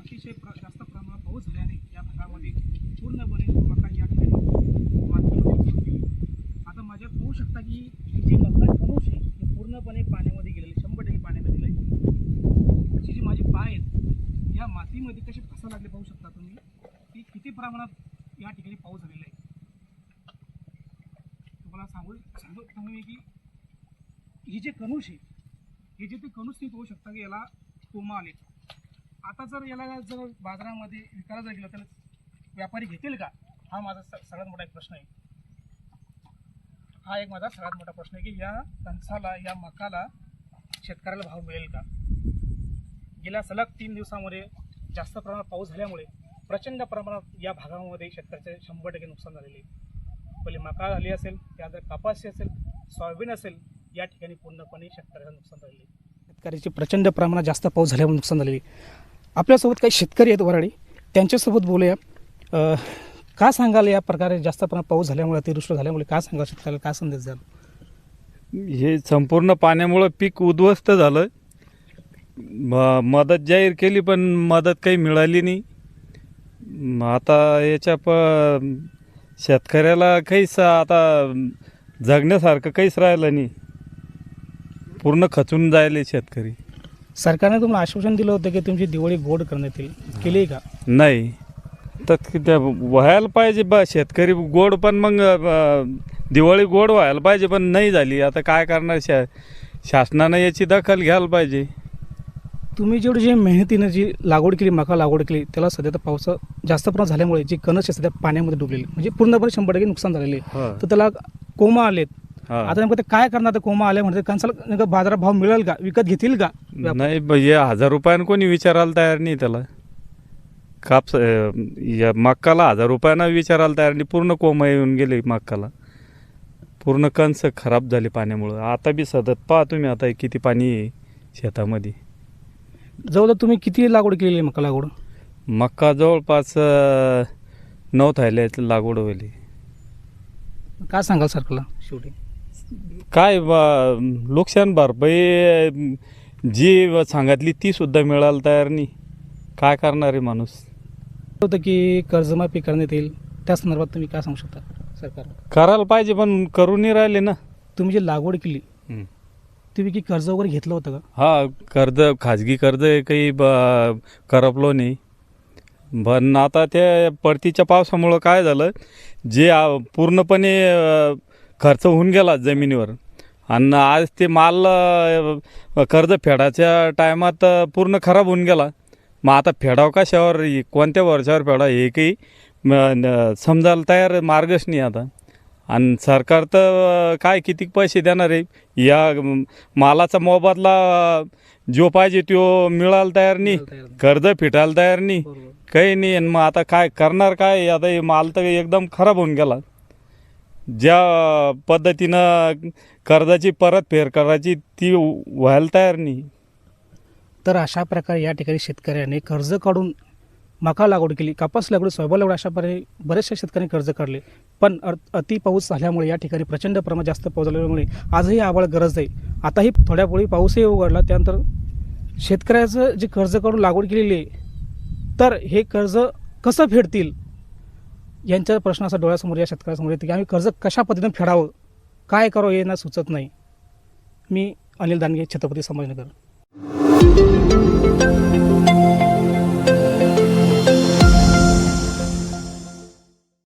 अतिशय प्र जास्त प्रमाणात पाऊस झाल्याने या भागामध्ये पूर्णपणे मका या ठिकाणी आता माझ्या पाहू शकता की ही जी मका कणूस आहे हे पूर्णपणे पाण्यामध्ये गेलेले शंभर टक्के पाण्यामध्ये गेले अशी जी माझी पाय आहेत या मातीमध्ये कसे फसा लागले पाहू शकता तुम्ही? की किती प्रमाणात या ठिकाणी पाऊस झालेला आहे? तुम्हाला सांगू सांगू तुम्ही की ही जे कणूस आहे हे जे ते कणूस तुम्ही पाहू शकता की याला कोमा आले आता जर याला जर बाजारामध्ये विकायला जर गेलं तर व्यापारी घेतील का? हा माझा स- सगळ्यात मोठा एक प्रश्न आहे. हा एक माझा सगळ्यात मोठा प्रश्न आहे की या कणसाला या मकाला शेतकऱ्याला भाव मिळेल का? गेल्या सलग तीन दिवसामध्ये जास्त प्रमाणात पाऊस झाल्यामुळे प्रचंड प्रमाणात या भागामध्ये शेतकऱ्याचे शंभर टक्के नुकसान झालेले पहिले मका झाली असेल त्यानंतर कापाशी असेल सोयाबीन असेल या ठिकाणी पूर्णपणे शेतकऱ्याचं नुकसान झालेले शेतकऱ्याची प्रचंड प्रमाणात जास्त पाऊस झाल्यामुळे नुकसान झालेली. आपल्यासोबत काही शेतकरी आहेत वराडी. त्यांच्यासोबत बोलूया. का सांगाल या प्रकारे जास्त प्रमाणात पाऊस झाल्यामुळे अतिवृष्टी झाल्यामुळे? काय सांगाल शेतकऱ्याला? काय संदेश द्याल? हे संपूर्ण पाण्यामुळं पीक उद्ध्वस्त झालं. म मदत जाहीर केली पण मदत काही मिळाली नाही. आता याच्या प शेतकऱ्याला काहीच आता जगण्यासारखं काहीच राहिलं नाही. पूर्ण खचून जायले शेतकरी. सरकारने तुम्हाला आश्वासन दिलं होतं की तुमची दिवाळी गोड करण्यात येईल केली का? नाही. तर त्या व्हायला पाहिजे बा शेतकरी गोड पण मग अ, दिवाळी गोड व्हायला पाहिजे पण नाही झाली. आता काय करणार शा शासनानं याची दखल घ्यायला पाहिजे. तुम्ही जेवढी जी मेहनतीनं जी लागवड केली मका लागवड केली त्याला सध्या तर पावसा जास्त प्रमाणात झाल्यामुळे जी कणस आहे सध्या पाण्यामध्ये डुबलेली. म्हणजे पूर्णपणे शंभर टक्के नुकसान झालेले आहे. तर त्याला कोमा आलेत. हा. आता नेमकं ते काय करणार? ते कोमा आले म्हणजे कणसाला नेमकं बाजारात भाव मिळेल का? विकत घेतील का? नाही ब- हे हजार रुपयानं कोणी विचारायला तयार नाही त्याला. कापस अ, या मक्काला हजार रुपयानं विचारायला तयार नाही. पूर्ण कोंब येऊन गेले मक्काला. पूर्ण कणस खराब झाले पाण्यामुळं. आता बी सतत पहा तुम्ही आता किती पाणी आहे शेतामध्ये. जवळ तुम्ही किती लागवड केलेली आहे मका लागवड? मक्का जवळपास अ, नऊ थायल्या लागवड होईल. काय सांगाल सरकारला? शेवटी. काय बा- नुकसान भरपाई जी सांगितली ती सुद्धा मिळायला तयार नाही. काय करणार आहे माणूस? होतं की कर्जमाफी करण्यात येईल. त्या संदर्भात तुम्ही काय सांगू शकता सरकार? करायला पाहिजे पण करून नाही राहिले ना. तुम्ही जी लागवड केली तुम्ही की कर्ज वगैरे घेतलं होतं का? हा कर्ज खाजगी कर्ज काही ब- करपलो नाही. पण आता ते परतीच्या पावसामुळं काय झालं जे आ- पूर्णपणे अ, खर्च होऊन गेला जमिनीवर. आणि आज ते माल कर्ज फेडाच्या टायमात पूर्ण खराब होऊन गेला. मग आता फेडाव कशावर कोणत्या वर्षावर फेडा हे काही समजायला तयार मार्गच नाही आता. आणि सरकार तर काय किती पैसे देणार आहे? या मालाचा मोबदला जो पाहिजे तो मिळायला तयार नाही. मिळायला तयार नाही. कर्ज फिटायला तयार नाही. काही नाही. आणि मग आता काय करणार काय? आता हे माल तर एकदम खराब होऊन गेला. ज्या पद्धतीनं कर्जाची परतफेड करायची ती व्हायला तयार नाही. तर अशा प्रकारे या ठिकाणी शेतकऱ्याने कर्ज काढून मका लागवड केली. कापूस लागवड सोयाबीन लागवड अशा प्रकारे बरेचशा शेतकऱ्यांनी कर्ज काढले. पण अति पाऊस झाल्यामुळे या ठिकाणी प्रचंड प्रमाणात जास्त पाऊस झाल्यामुळे आजही आबाळ गरज आहे. आताही थोड्यापुढी पाऊसही उघडला. त्यानंतर शेतकऱ्याचं जे कर्ज काढून लागवड केलेली आहे तर हे कर्ज कसं फेडतील? यांच्या प्रश्न असा डोळ्यासमोर या शेतकऱ्यासमोर येते की आम्ही कर्ज कशा पद्धतीनं फेडावं? काय करावं हे ना सुचत नाही. मी अनिल दानगे छत्रपती संभाजीनगर.